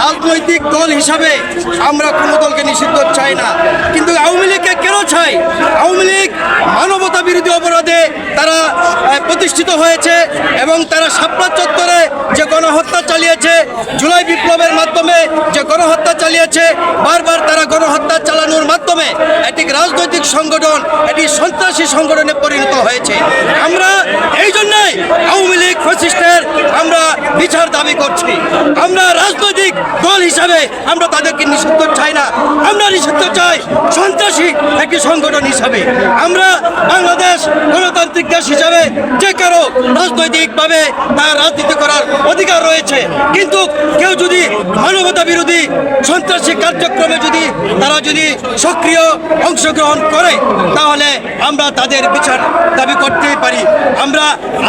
রাজনৈতিক দল হিসাবে আমরা কোনো দলকে নিষিদ্ধ চাই না। কিন্তু আওয়ামী লীগকে কেন চাই? আওয়ামী লীগ মানবতা বিরোধী অপরাধে তারা প্রতিষ্ঠিত হয়েছে এবং তারা শাপলা চত্বরে যে গণহত্যা চালিয়েছে, জুলাই বিপ্লবের মাধ্যমে যে গণহত্যা চালিয়েছে, বারবার তারা গণহত্যা চালানোর মাধ্যমে এটি রাজনৈতিক সংগঠন, এটি সন্ত্রাসী সংগঠনে পরিণত হয়েছে। আমরা এই জন্যই আওয়ামী লীগ আমরা বিচার দাবি করছি। আমরা রাজনৈতিক দল হিসাবে আমরা তাদেরকে নিষিদ্ধ চাই না। আমরা নিষিদ্ধ চাই সন্ত্রাসী একটি সংগঠন হিসাবে। আমরা বাংলাদেশ গণতান্ত্রিক দেশ হিসাবে যে কারও রাজনৈতিকভাবে তার রাজনীতি করার অধিকার রয়েছে। কিন্তু কেউ যদি মানবতা বিরোধী সন্ত্রাসী কার্যক্রমে যদি তারা যদি সক্রিয় অংশগ্রহণ করে, তাহলে আমরা তাদের পারি। আমরা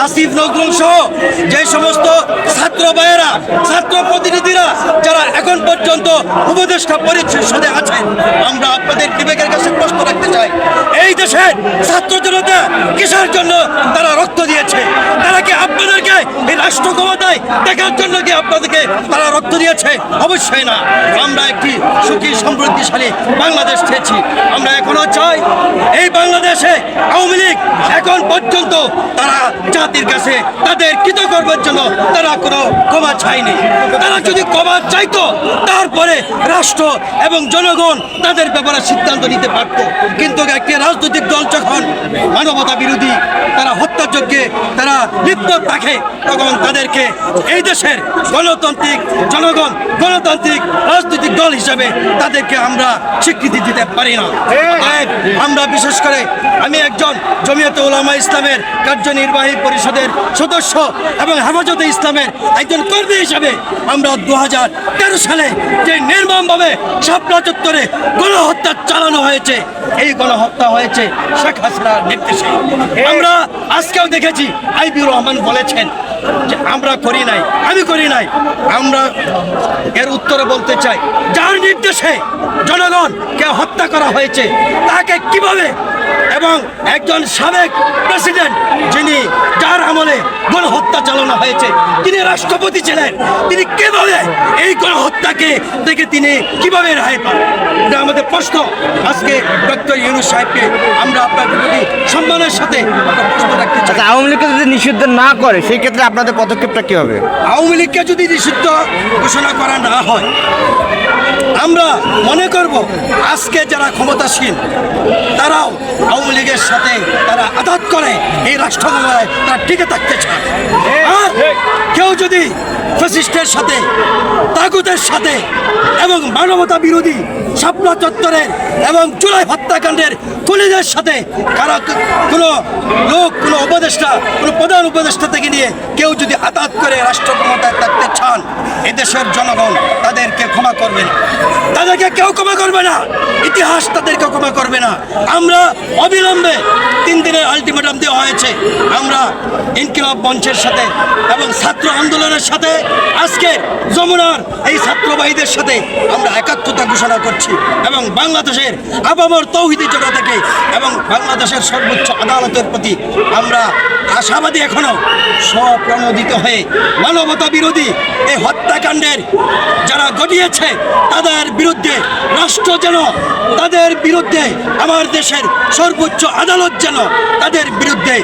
আসিফ নজরুল সহ যে সমস্ত ছাত্র ভাইয়েরা, ছাত্র প্রতিনিধিরা যারা এখন পর্যন্ত উপদেষ্টা পরিষদে আছেন, আমরা আপনাদের বিবেকের কাছে প্রশ্ন রাখতে চাই। এই দেশের ছাত্র জনতা কিসের জন্য তারা রক্ত দিয়েছে? তারা কি আপনাদেরকে এই রাষ্ট্র ক্ষমতায় দেখার জন্য কি আপনাদেরকে তারা রক্ত দিয়েছে? অবশ্যই না। আমরা একটি সুখী, সমৃদ্ধিশালী বাংলাদেশ চেয়েছি। আমরা এখনও চাই এই বাংলাদেশে আওয়ামী লীগ এখন পর্যন্ত তারা জাতির কাছে তাদের কৃতকর্মের জন্য তারা কোনো ক্ষমা চায়নি। তারা যদি ক্ষমা চাইতো, তারপরে রাষ্ট্র এবং জনগণ তাদের ব্যাপারে সিদ্ধান্ত নিতে পারত। কিন্তু একটি রাজনৈতিক দল যখন মানবতা বিরোধী তারা হত্যাযজ্ঞে লিপ্ত থাকে তখন তাদেরকে এই দেশের গণতান্ত্রিক জনগণ, গণতান্ত্রিক রাজনৈতিক দল হিসাবে তাদেরকে আমরা স্বীকৃতি দিতে পারি না। আমরা বিশেষ করে আমি একজন জমিয়ত উলামা ইসলামের কার্যনির্বাহী পরিষদের সদস্য এবং হেফাজতে ইসলামের একজন কর্মী হিসাবে আমরা দু হাজার তেরো সালে যে নির্মমভাবে শাপলা চত্বরে গণহত্যা চালানো হয়েছে, এই গণহত্যা হয়েছে শেখ হাসিনার নির্দেশে। আমরা আজকেও দেখেছি আইবিউর রহমান বলেছেন যে আমরা করি নাই, আমি করি নাই। আমরা এর উত্তরে বলতে চাই, যার নির্দেশে জনগণকে হত্যা করা হয়েছে, তাকে কীভাবে এবং একজন সাবেক প্রেসিডেন্ট যিনি যার আমলে গণহত্যা চালানো হয়েছে, তিনি রাষ্ট্রপতি ছিলেন, তিনি কীভাবে এই গণহত্যাকে থেকে তিনি কীভাবে রায় পান? এটা আমাদের প্রশ্ন। ডক্টর ইউনুস সাহেবকে আমরা আপনার প্রতি সম্মানের সাথে আচ্ছা আওয়ামী লীগকে যদি নিষিদ্ধ না করে সেই ক্ষেত্রে আপনাদের পদক্ষেপটা কি হবে? আওয়ামী লীগকে যদি নিষিদ্ধ ঘোষণা করা না হয় আমরা মনে করব আজকে যারা ক্ষমতাসীন তারাও আওয়ামী লীগের সাথে তারা আঘাত করে এই রাষ্ট্র তারা টিকে থাকতে চায়। আর কেউ যদি ফ্যাসিস্টের সাথে তাগুদের সাথে এবং মানবতা বিরোধী শাপলা চত্বরের এবং জুলাই হত্যাকাণ্ডের খুনিদের সাথে কারা কোনো লোক, কোনো উপদেষ্টা, কোনো প্রধান উপদেষ্টা থেকে নিয়ে কেউ যদি আঘাত করে রাষ্ট্র ক্ষমতায় থাকতে চান, এদেশের জনগণ তাদেরকে ক্ষমা করবে না। তাদেরকে কেউ ক্ষমা করবে না। ইতিহাস তাদেরকে ক্ষমা করবে না। আমরা অবিলম্বে তিন দিনের আলটিমেটাম দেওয়া হয়েছে। আমরা ইনকিলাব মঞ্চের সাথে এবং ছাত্র আন্দোলনের সাথে আজকে যমুনার এই ছাত্রবাহীদের সাথে আমরা একাত্মতা ঘোষণা করছি এবং বাংলাদেশের আবামর তৌহিদি জোড়া থেকে এবং বাংলাদেশের সর্বোচ্চ আদালতের প্রতি আমরা আশাবাদী এখনও স্বপ্রণোদিত হয়ে মানবতা বিরোধী এই হত্যাকাণ্ডের যারা ঘটিয়েছে তাদের বিরুদ্ধে রাষ্ট্র যেন, তাদের বিরুদ্ধে আমার দেশের সর্বোচ্চ আদালত যেন, তাদের বিরুদ্ধে